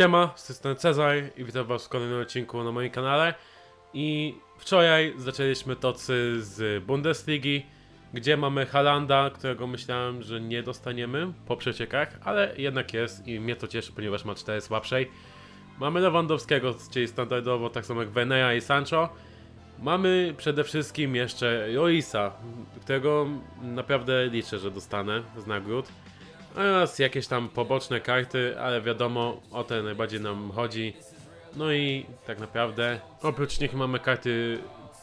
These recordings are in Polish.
Siema, z tej strony Cezar i witam was w kolejnym odcinku na moim kanale. I wczoraj zaczęliśmy tocy z Bundesligi, gdzie mamy Halanda, którego myślałem, że nie dostaniemy po przeciekach, ale jednak jest i mnie to cieszy, ponieważ ma 4 słabszej. Mamy Lewandowskiego, czyli standardowo, tak samo jak Venea i Sancho. Mamy przede wszystkim jeszcze Joisa, którego naprawdę liczę, że dostanę z nagród. Oraz jakieś tam poboczne karty, ale wiadomo, o te najbardziej nam chodzi. No i tak naprawdę, oprócz nich mamy karty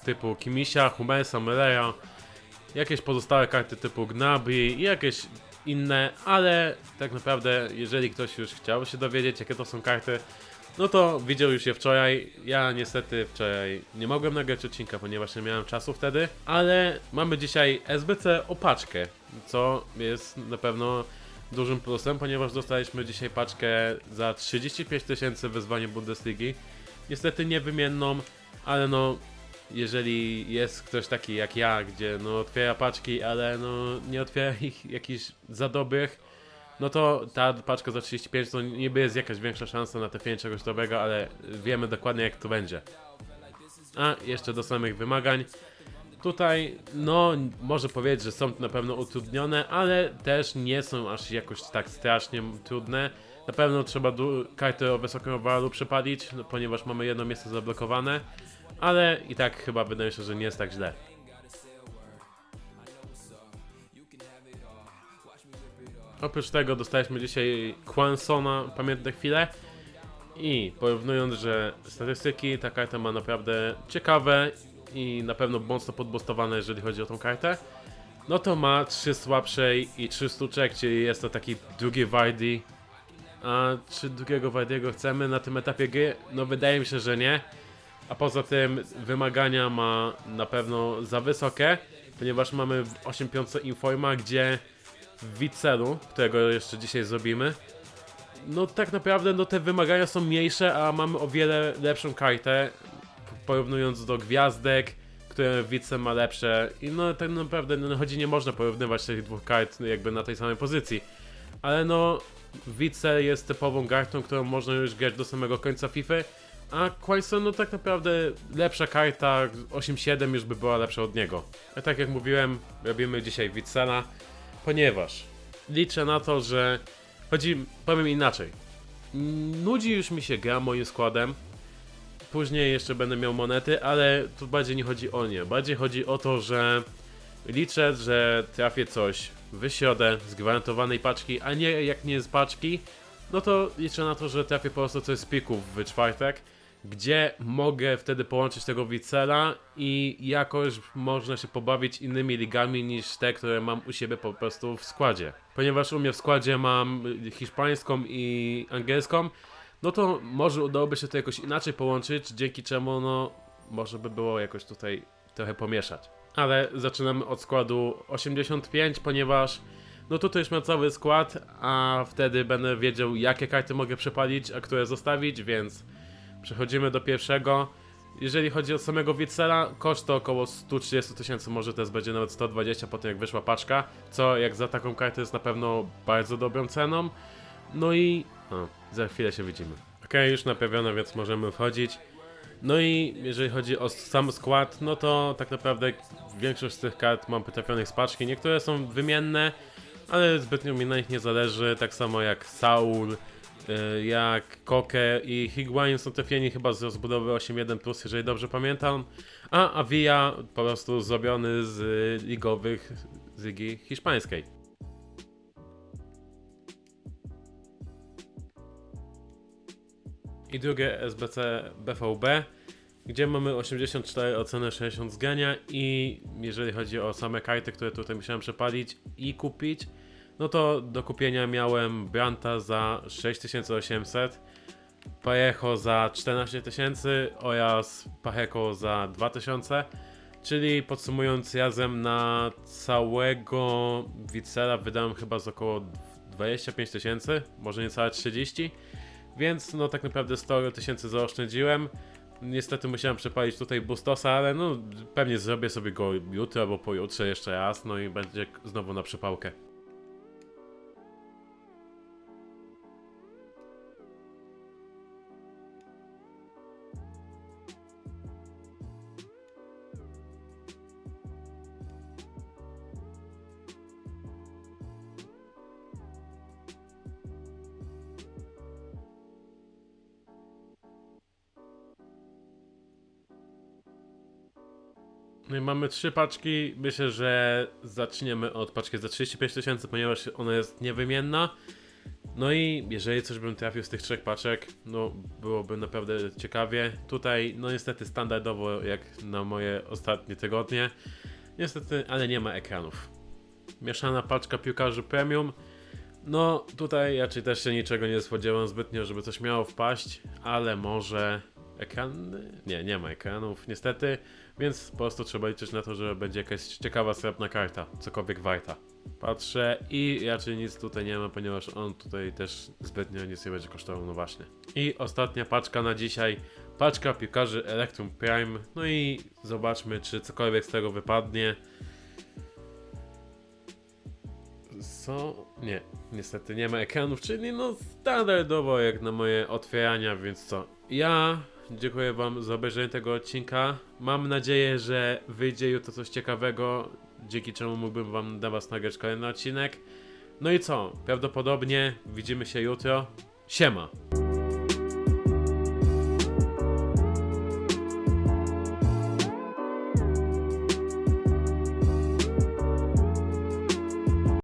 typu Kimisia, Humelsa, Meleja, jakieś pozostałe karty typu Gnabry i jakieś inne, ale tak naprawdę, jeżeli ktoś już chciał się dowiedzieć, jakie to są karty, no to widział już je wczoraj. Ja niestety wczoraj nie mogłem nagrać odcinka, ponieważ nie miałem czasu wtedy, ale mamy dzisiaj SBC opaczkę, co jest na pewno dużym plusem, ponieważ dostaliśmy dzisiaj paczkę za 35 tysięcy wezwanie Bundesligi. Niestety niewymienną, ale no jeżeli jest ktoś taki jak ja, gdzie no otwiera paczki, ale no nie otwiera ich jakichś za dobrych, no to ta paczka za 35 to niby jest jakaś większa szansa na trafienie czegoś dobrego, ale wiemy dokładnie jak to będzie. A jeszcze do samych wymagań. Tutaj, no, może powiedzieć, że są na pewno utrudnione, ale też nie są aż jakoś tak strasznie trudne. Na pewno trzeba karty o wysokim walu przepalić, no, ponieważ mamy jedno miejsce zablokowane, ale i tak chyba wydaje się, że nie jest tak źle. Oprócz tego dostaliśmy dzisiaj Quansona, pamiętne chwile. I porównując, że statystyki, ta karta ma naprawdę ciekawe i na pewno mocno podbustowane, jeżeli chodzi o tą kartę. No to ma 3 słabszej i 3 sztuczek, czyli jest to taki drugi Vardy. A czy drugiego Vardy'ego chcemy na tym etapie gry? No wydaje mi się, że nie. A poza tym wymagania ma na pewno za wysokie, ponieważ mamy w 8.5 Informa, gdzie w Witcelu, którego jeszcze dzisiaj zrobimy, no tak naprawdę no te wymagania są mniejsze, a mamy o wiele lepszą kartę porównując do gwiazdek, które Wice ma lepsze i no tak naprawdę no, chodzi nie można porównywać tych dwóch kart jakby na tej samej pozycji. Ale no Wice jest typową kartą, którą można już grać do samego końca FIFA, a Quaison no tak naprawdę lepsza karta 8-7 już by była lepsza od niego. A tak jak mówiłem, robimy dzisiaj Wicela, ponieważ liczę na to, że chodzi, powiem inaczej. Nudzi już mi się gra moim składem, Później jeszcze będę miał monety, ale tu bardziej nie chodzi o nie. Bardziej chodzi o to, że liczę, że trafię coś w środę z gwarantowanej paczki, a nie jak nie z paczki, no to liczę na to, że trafię po prostu coś z pików w czwartek, gdzie mogę wtedy połączyć tego Wicela i jakoś można się pobawić innymi ligami niż te, które mam u siebie po prostu w składzie. Ponieważ u mnie w składzie mam hiszpańską i angielską, no to może udałoby się to jakoś inaczej połączyć, dzięki czemu no może by było jakoś tutaj trochę pomieszać. Ale zaczynamy od składu 85, ponieważ no tutaj już mam cały skład, a wtedy będę wiedział jakie karty mogę przepalić, a które zostawić, więc przechodzimy do pierwszego. Jeżeli chodzi o samego Wicela, koszt to około 130 tysięcy, może też będzie nawet 120 po tym jak wyszła paczka, co jak za taką kartę jest na pewno bardzo dobrą ceną. No i o, za chwilę się widzimy. Ok, już naprawione, więc możemy wchodzić. No i jeżeli chodzi o sam skład, no to tak naprawdę większość z tych kart mam potrafionych z paczki. Niektóre są wymienne, ale zbytnio mi na nich nie zależy. Tak samo jak Saul, y, jak Koke i Higuain są trafieni chyba z rozbudowy 8.1+, jeżeli dobrze pamiętam. A Avia po prostu zrobiony z ligowych z ligi hiszpańskiej. I drugie SBC BVB, gdzie mamy 84 oceny 60 zgania i jeżeli chodzi o same karty, które tutaj musiałem przepalić i kupić, no to do kupienia miałem Branta za 6800, Parejo za 14 tysięcy oraz Pacheko za 2000, czyli podsumując razem na całego Wicela wydałem chyba z około 25 tysięcy, może niecałe 30 więc no tak naprawdę 100 tysięcy zaoszczędziłem. Niestety musiałem przepalić tutaj Bustosa, ale no pewnie zrobię sobie go jutro albo pojutrze jeszcze raz, no i będzie znowu na przepałkę. Mamy trzy paczki. Myślę, że zaczniemy od paczki za 35 tysięcy, ponieważ ona jest niewymienna. No i jeżeli coś bym trafił z tych trzech paczek, no byłoby naprawdę ciekawie. Tutaj, no niestety standardowo jak na moje ostatnie tygodnie. Niestety, ale nie ma ekranów. Mieszana paczka piłkarzy premium. No tutaj raczej też się niczego nie spodziewam zbytnio, żeby coś miało wpaść, ale może ekrany? Nie, nie ma ekranów niestety, więc po prostu trzeba liczyć na to, że będzie jakaś ciekawa srebrna karta, cokolwiek warta. Patrzę i raczej nic tutaj nie ma, ponieważ on tutaj też zbytnio nic nie będzie kosztował, no właśnie. I ostatnia paczka na dzisiaj, paczka piłkarzy Electrum Prime, no i zobaczmy czy cokolwiek z tego wypadnie. Co? Nie, niestety nie ma ekranów, czyli no standardowo jak na moje otwierania, więc co? Ja dziękuję wam za obejrzenie tego odcinka. Mam nadzieję, że wyjdzie jutro coś ciekawego, dzięki czemu mógłbym wam dla was nagrać kolejny odcinek. No i co? Prawdopodobnie widzimy się jutro. Siema!